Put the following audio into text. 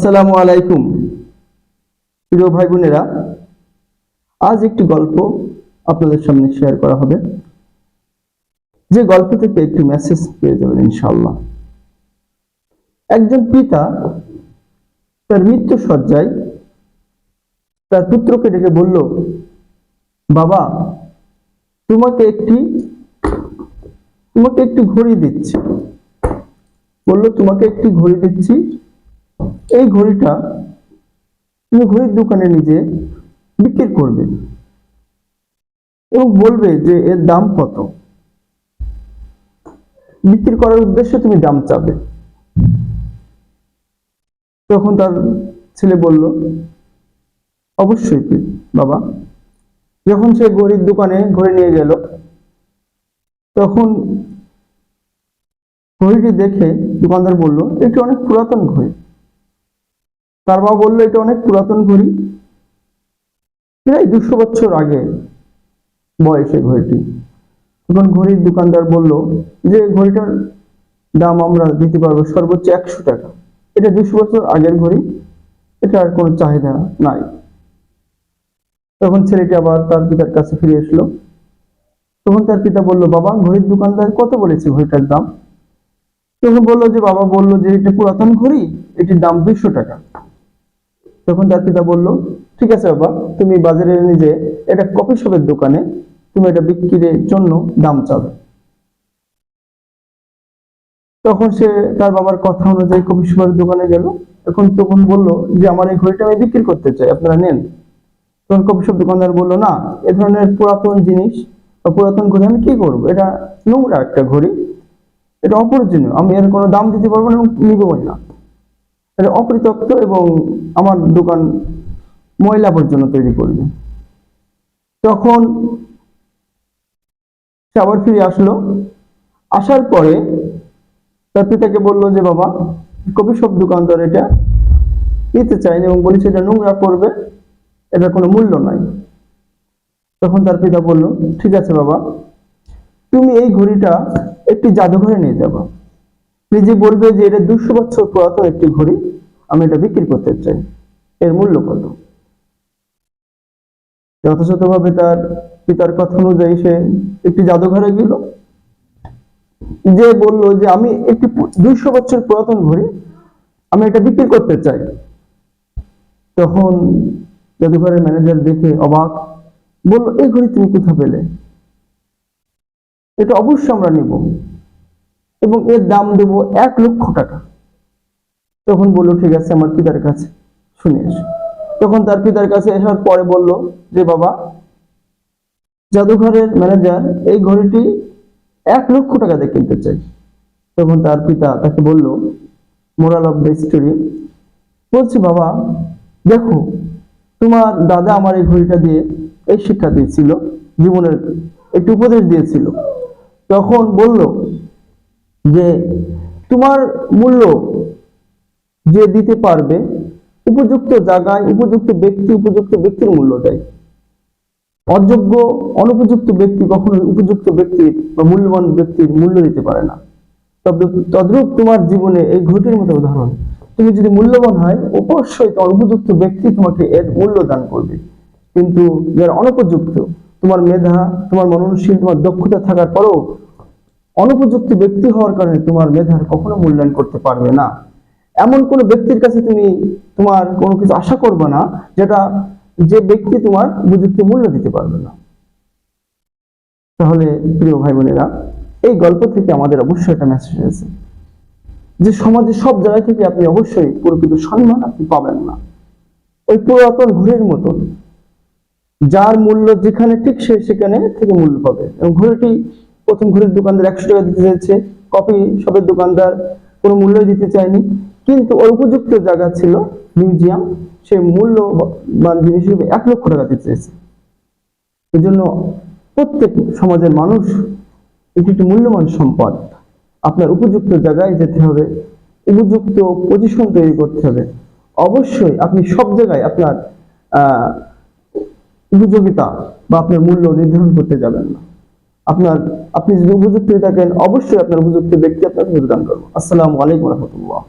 আসসালামু আলাইকুম। প্রিয় ভাই বোনেরা আজ একটি গল্প আপনাদের সামনে শেয়ার করা হবে। যে গল্প থেকে একটি মেসেজ পেয়ে যাবেন ইনশাল্লাহ একজন পিতা তার মৃত্যু সজ্জায় তার পুত্রকে ডেকে বলল, বাবা, তোমাকে একটি তোমাকে একটি ঘড়ি দিচ্ছি। বলল, তোমাকে একটি ঘড়ি দিচ্ছি এই ঘড়িটা তুমি ঘড়ির দোকানে নিজে বিক্রি করবে এবং বলবে যে এর দাম কত। বিক্রি করার উদ্দেশ্যে তুমি দাম চাবে। তখন তার ছেলে বলল, অবশ্যই বাবা। যখন সে ঘড়ির দোকানে ঘড়ি নিয়ে গেল, তখন ঘড়িটি দেখে দোকানদার বলল, এটি অনেক পুরাতন ঘড়ি। তার বাবা বলল, এটা অনেক পুরাতন ঘড়ি। প্রায় দুশো বছর আগে বয়সে ঘড়িটি। তখন ঘড়ির দোকানদার বলল, যে ঘড়িটার দাম আমরা দিতে পারব সর্বোচ্চ একশো টাকা। এটা দুশো বছর আগের ঘড়ি এটার কোনো চাহিদা নাই। তখন ছেলেটি আবার তার পিতার কাছে ফিরে আসলো তখন তার পিতা বলল, বাবা, ঘড়ির দোকানদার কত বলেছে ঘড়িটার দাম? তখন বলল যে, বাবা বলল যে, এটা পুরাতন ঘড়ি, এটির দাম দুইশো টাকা। তখন তার পিতা বলল, ঠিক আছে বাবা, তুমি বাজারে নিজে এটা কফি শপের দোকানে তুমি এটা বিক্রির জন্য দাম চাবে তখন সে তার বাবার কথা অনুযায়ী কফি শপের দোকানে গেল। এখন তখন বলল যে, আমার এই ঘড়িটা আমি বিক্রি করতে চাই, আপনারা নেন। তখন কফি শপ দোকানদার বলল, না, এ ধরনের পুরাতন জিনিস বা পুরাতন ঘড়ি আমি কি করব? এটা নোংরা একটা ঘড়ি, এটা অপ্রয়োজনীয়, আমি এর কোনো দাম দিতে পারব না এবং নিবই না। এটা অপরিত্যক্ত এবং আমার দোকান ময়লা পর্যন্ত তৈরি করবে। তখন সে আবার ফিরে আসলো। আসার পরে তার পিতাকে বলল যে, বাবা, কবি সব দোকানদার এটা নিতে চায়নি এবং বলেছে এটা নোংরা করবে এটার কোনো মূল্য নাই। তখন তার পিতা বলল, ঠিক আছে বাবা, তুমি এই ঘড়িটা একটি জাদুঘরে নিয়ে যাব। নিজে বলবে যে এটা দুশো বছর পুরাতন একটি ঘড়ি, আমি এটা বিক্রি করতে চাই। এর মূল্য কত? যথাযথভাবে তার পিতার কথা অনুযায়ী সে একটি জাদুঘরে গেল। যে বলল যে আমি একটি দুইশো বছর পুরাতন ঘড়ি, আমি এটা বিক্রি করতে চাই। তখন জাদুঘরের ম্যানেজার দেখে অবাক, বলল, এই ঘড়ি তুমি কোথা পেলে? এটা অবশ্যই আমরা নিব। এবং এর দাম দেব এক লক্ষ টাকা। তখন বলল, ঠিক আছে, আমার পিতার কাছে, শুনে এসো। তখন তার পিতার কাছে আসার পরে বলল, যে বাবা, জাদুঘরের ম্যানেজার এই ঘড়িটি এক লক্ষ টাকা দিয়ে কিনতে চাই। তখন তার পিতা তাকে বলল মোরাল অফ দ্য স্টোরি বলছি বাবা, দেখো, তোমার দাদা আমার এই ঘড়িটা দিয়ে এই শিক্ষা দিয়েছিল, জীবনের একটি উপদেশ দিয়েছিল। তখন বলল যে তোমার মূল্য যে দিতে পারবে, উপযুক্ত জায়গায় উপযুক্ত ব্যক্তি, উপযুক্ত ব্যক্তির মূল্য দেয়। অযোগ্য, অনুপযুক্ত ব্যক্তি কখনো উপযুক্ত ব্যক্তির বা মূল্যবান ব্যক্তির মূল্য দিতে পারে না। তবে তদ্রূপ তোমার জীবনে এই ঘটির মতো উদাহরণ। তুমি যদি মূল্যবান হয়, অবশ্যই তোমার উপযুক্ত ব্যক্তি তোমাকে এর মূল্য দান করবে। কিন্তু যারা অনুপযুক্ত, তোমার মেধা, তোমার মননশীল, তোমার দক্ষতা থাকার পরেও অনুপযুক্ত ব্যক্তি হওয়ার কারণে তোমার মেধার কখনো মূল্যায়ন করতে পারবে না। এমন কোনো ব্যক্তির কাছে তুমি তোমার কোনো কিছু আশা করবে না, যেটা যে ব্যক্তি তোমার উপযুক্ত মূল্য দিতে পারবে না। তাহলে প্রিয় ভাই বোনেরা এই গল্প থেকে আমাদের অবশ্যই একটা মেসেজ আছে যে সমাজে সব জায়গা থেকে আপনি অবশ্যই প্রকৃত সম্মান আপনি পাবেন না। ওই পুরাতন ঘড়ির মতন, যার মূল্য যেখানে ঠিক সে সেখানে থেকে মূল্য পাবে। এবং ঘড়িটি প্রথম ঘড়ির দোকানদার একশো টাকা দিতে চাইছে, কফি শপের দোকানদার কোনো মূল্যই দিতে চায়নি। কিন্তু ওর উপযুক্ত জায়গা ছিল মিউজিয়াম, সে মূল্যবান জিনিস হিসেবে এক লক্ষ টাকা দিতে চেয়েছে এই জন্য প্রত্যেক সমাজের মানুষ এটি একটি মূল্যবান সম্পদ। আপনার উপযুক্ত জায়গায় যেতে হবে, উপযুক্ত পজিশন তৈরি করতে হবে। অবশ্যই আপনি সব জায়গায় আপনার উপযোগিতা বা আপনার মূল্য নির্ধারণ করতে যাবেন না। আপনার, আপনি যদি উপযুক্ত থাকেন, অবশ্যই আপনার উপযুক্ত ব্যক্তি আপনাকে যোগদান করব। আসসালামু আলাইকুম রহমতুল্লাহ।